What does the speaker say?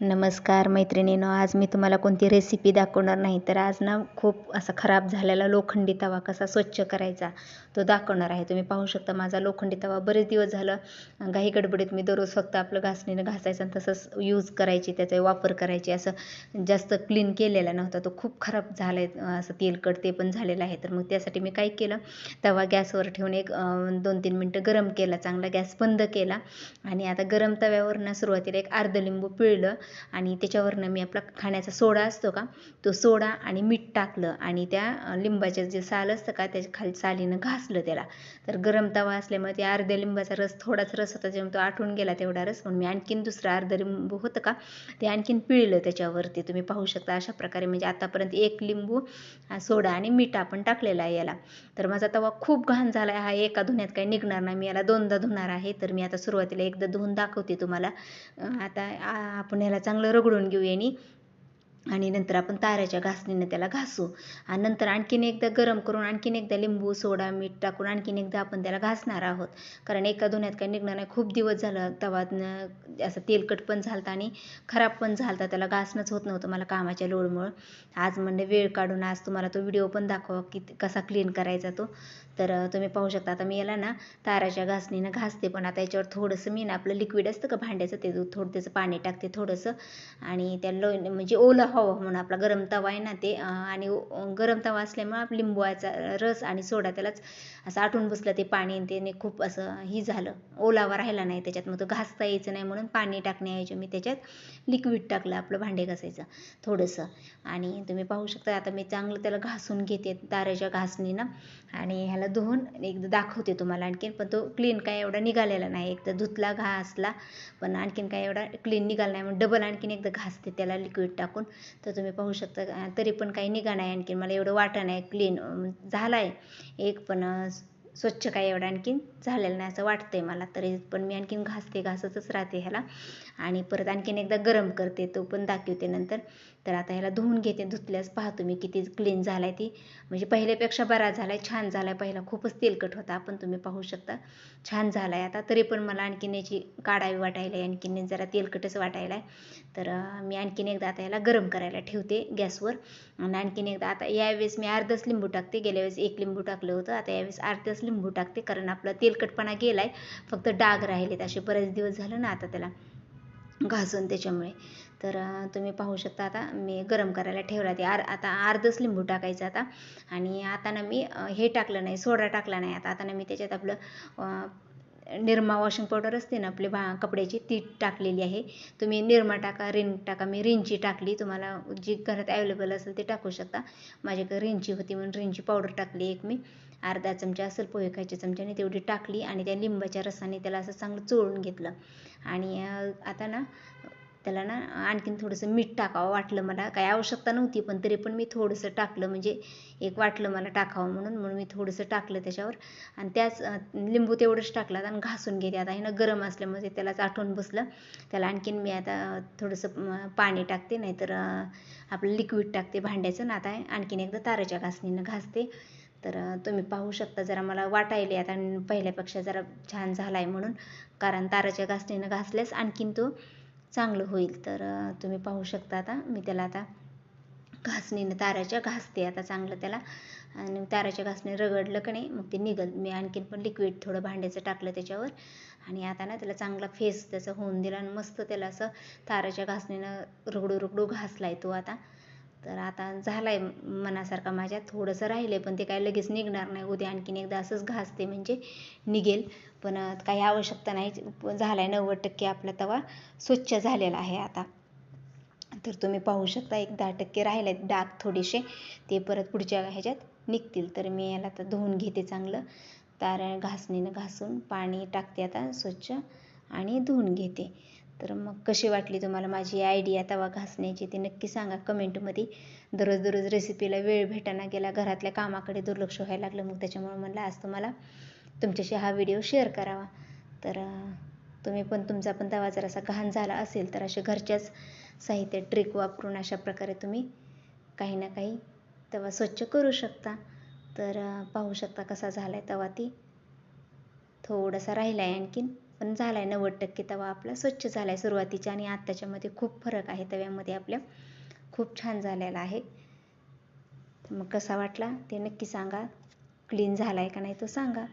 नमस्कार मैत्रिणीनो आज मी तुम्हाला कोणती रेसिपी दाखवणार नाही तर आज ना खूप असा खराब झालेला लोखंडी तवा कसा स्वच्छ करायचा तो दाखवणार आहे. तुम्ही पाहू शकता माझा लोखंडी तवा बरेच दिवस झालं घाई गडबडीत मी दररोज फक्त आपलं घासणीनं घासायचं आणि तसंच यूज करायची त्याचा वापर करायची. असं जास्त क्लीन केलेला नव्हता तो खूप खराब झाला आहे असं तेलकट ते पण झालेलं आहे. तर मग त्यासाठी मी काय केलं तवा गॅसवर ठेवून एक दोन तीन मिनटं गरम केला चांगला गॅस बंद केला आणि आता गरम तव्यावर ना सुरुवातीला एक अर्ध लिंबू पिळलं आणि त्याच्यावरनं मी आपला खाण्याचा सोडा असतो का तो सोडा आणि मीठ टाकलं आणि त्या लिंबाचं जे साल असतं का त्याच्याखाली सालीनं घासलं त्याला. तर गरम तवा असल्यामुळे ते अर्ध्या लिंबाचा रस थोडाच रस होता जेव्हा तो आठवून गेला तेवढा रस. म्हणून मी आणखीन दुसरं अर्ध लिंबू होतं का ते आणखीन पिळलं त्याच्यावरती. तुम्ही पाहू शकता अशा प्रकारे म्हणजे आतापर्यंत एक लिंबू सोडा आणि मीठ आपण टाकलेला आहे याला. तर माझा तवा खूप घाण झाला आहे. हा एका धुण्यात काही निघणार नाही. मी याला दोनदा धुणार आहे. तर मी आता सुरुवातीला एकदा धुवून दाखवते तुम्हाला. आता आपण याला चांगलं रगडून घेऊ आणि आणि नंतर आपण ताऱ्याच्या घासणीनं त्याला घासू. आणि नंतर आणखीन एकदा गरम करून आणखीन एकदा लिंबू सोडा मीठ टाकून आणखीन एकदा आपण त्याला घासणार आहोत. कारण एका धुण्यात काही निघणार नाही. खूप दिवस झालं तवा असं तेलकट पण झालता आणि खराब पण झालता. त्याला घासणंच होत नव्हतं मला कामाच्या लोडमुळं आज म्हणजे वेळ काढून आज तुम्हाला तो व्हिडिओ पण दाखवा की कसा क्लीन करायचा तो. तर तुम्ही पाहू शकता. आता मी याला ना ताराच्या घासणीनं घासते. पण आता याच्यावर थोडंसं मी ना आपलं लिक्विड असतं का भांड्याचं ते थोडं त्याचं पाणी टाकते थोडंसं. आणि त्या लो म्हणजे ओलं हवं म्हणून आपला गरम तवा आहे ना ते आणि गरम तवा असल्यामुळे आप लिंबूचा रस आणि सोडा त्यालाच असं आटून बसलं ते पाणी त्याने खूप असं ही झालं. ओलावा राहिला नाही त्याच्यात मग तो घासता यायचं नाही म्हणून पाणी टाकण्याऐवजी मी त्याच्यात लिक्विड टाकलं आपलं भांडे घासायचं थोडंसं. आणि तुम्ही पाहू शकता आता मी चांगलं त्याला घासून घेते ताऱ्याच्या घासणीनं आणि ह्याला धुवून एकदा दाखवते तुम्हाला. आणखीन पण तो क्लीन काय एवढा निघालेला नाही. एकदा धुतला घासला पण आणखीन काय एवढा क्लीन निघाला नाही. मग डबल आणखीन एकदा घासते त्याला लिक्विड टाकून. तर तुम्ही पाहू शकता तरी पण काही निघा नाही आणखीन. मला एवढं वाटा नाही क्लीन झाला आहे एक पण स्वच्छ काय एवढं आणखीन झालेलं नाही असं वाटतंय मला. तरी पण मी आणखीन घासते घासतच राहते ह्याला. आणि परत आणखीन एकदा गरम करते तो पण दाखवते नंतर. तर आता ह्याला धुवून घेते धुतल्यास पाहतो मी किती क्लीन झाला आहे ती. म्हणजे पहिल्यापेक्षा बरा झाला आहे छान झाला आहे पहिला खूपच तेलकट होता पण तुम्ही पाहू शकता. छान झाला आहे आता तरी पण मला आणखीन याची काढावी वाटायला आहे आणखीन जरा तेलकटच वाटायला आहे तर मी आणखीन एकदा आता याला गरम करायला ठेवते गॅसवर. आणि आणखीन एकदा आता यावेळेस मी अर्धच लिंबू टाकते. गेल्या वेळेस एक लिंबू टाकलं होतं आता यावेळेस अर्धच लिंबू टाकते. कारण आपला तेलकटपणा गेला आहे फक्त डाग राहिलेत. असे बरेच दिवस झालं ना आता त्याला. घासून त्याच्यामुळे. तर तुम्ही पाहू शकता आता मी गरम करायला ठेवला ते आर आता अर्धच लिंबू टाकायचं आता. आणि आता ना मी हे टाकलं नाही सोडा टाकला नाही आता. आता ना मी त्याच्यात आपलं निरमा वॉशिंग पावडर असते ना आपले बा कपड्याची ती टाकलेली आहे. तुम्ही निरमा टाका रिन टाका. मी रिनची टाकली. तुम्हाला जी घरात ॲवेलेबल असेल ते टाकू शकता. माझ्याकडे रिनची होती म्हणून रिनची पावडर टाकली एक मी. अर्धा चमचा असेल पोहे खायच्या चमच्याने तेवढी टाकली आणि त्या लिंबाच्या रसाने त्याला असं चांगलं चोळून घेतलं. आणि आता ना त्याला ना आणखीन थोडंसं मीठ टाकावं वाटलं मला. काही आवश्यकता नव्हती पण तरी पण मी थोडंसं टाकलं. म्हणजे एक वाटलं मला टाकावं म्हणून म्हणून मी थोडंसं टाकलं त्याच्यावर. आणि त्याच लिंबू तेवढंच टाकलं आणि घासून घेते आता हे ना गरम असल्यामुळे त्याला आठवून बसलं. त्याला आणखीन मी आता थोडंसं पाणी टाकते. नाहीतर आपलं लिक्विड टाकते भांड्याचं. ना आता आणखीन एकदा ताराच्या घासणीनं घासते. तर तुम्ही पाहू शकता. जरा मला वाटायले आता. पहिल्यापेक्षा जरा छान झाला आहे म्हणून. कारण ताराच्या घासणीनं घासल्यास आणखीन तो चांगलं होईल तर तुम्ही पाहू शकता आता. मी त्याला आता घासणीनं ताराच्या घासते आता चांगलं त्याला. आणि ताराच्या घासणी रगडलं की नाही मग ते निघल. मी आणखीन पण लिक्विड थोडं भांड्याचं टाकलं त्याच्यावर. आणि आता ना त्याला चांगला फेस त्याचा होऊन दिला आणि मस्त त्याला असं ताराच्या घासणीनं रगडू रगडू घासला आहे तो आता. तर आता झाला आहे मनासारखा माझ्या थोडंसं राहिलं आहे पण ते काय लगेच निघणार नाही. उद्या आणखीन एकदा असंच घासते म्हणजे निघेल. पण काही आवश्यकता नाही. झाला आहे नव्वद टक्के आपला तवा स्वच्छ झालेला आहे आता. तर तुम्ही पाहू शकता एक दहा टक्के राहिले आहेत डाग थोडेसे. ते परत पुढच्या ह्याच्यात निघतील. तर मी याला आता धुवून घेते चांगलं. तार घासणीनं घासून पाणी टाकते आता स्वच्छ आणि धुवून घेते. तर मग कशी वाटली तुम्हाला माझी आयडिया तवा घासण्याची? ती नक्की सांगा कमेंटमध्ये दररोज दररोज रेसिपीला वेळ भेटाना गेला घरातल्या कामाकडे दुर्लक्ष व्हायला लागलं मग त्याच्यामुळे म्हणलं आज तुम्हाला तुमच्याशी हा व्हिडिओ शेअर करावा. तर तुम्ही पण तुमचा पण तवा जर असा घाण झाला असेल तर असे घरच्याच साहित्य ट्रिक वापरून अशा प्रकारे तुम्ही काही ना काही तवा स्वच्छ करू शकता. तर पाहू शकता कसा झाला आहे तवा ती. थोडासा राहिला आहे आणखीन. पण झाला आहे नव्वद टक्के तवा आपला स्वच्छ झाला आहे सुरुवातीच्या आणि आत्ताच्यामध्ये खूप फरक आहे तव्यामध्ये आपल्या. खूप छान झालेला आहे. मग कसा वाटला ते नक्की सांगा. क्लीन झाला आहे का नाही तो सांगा.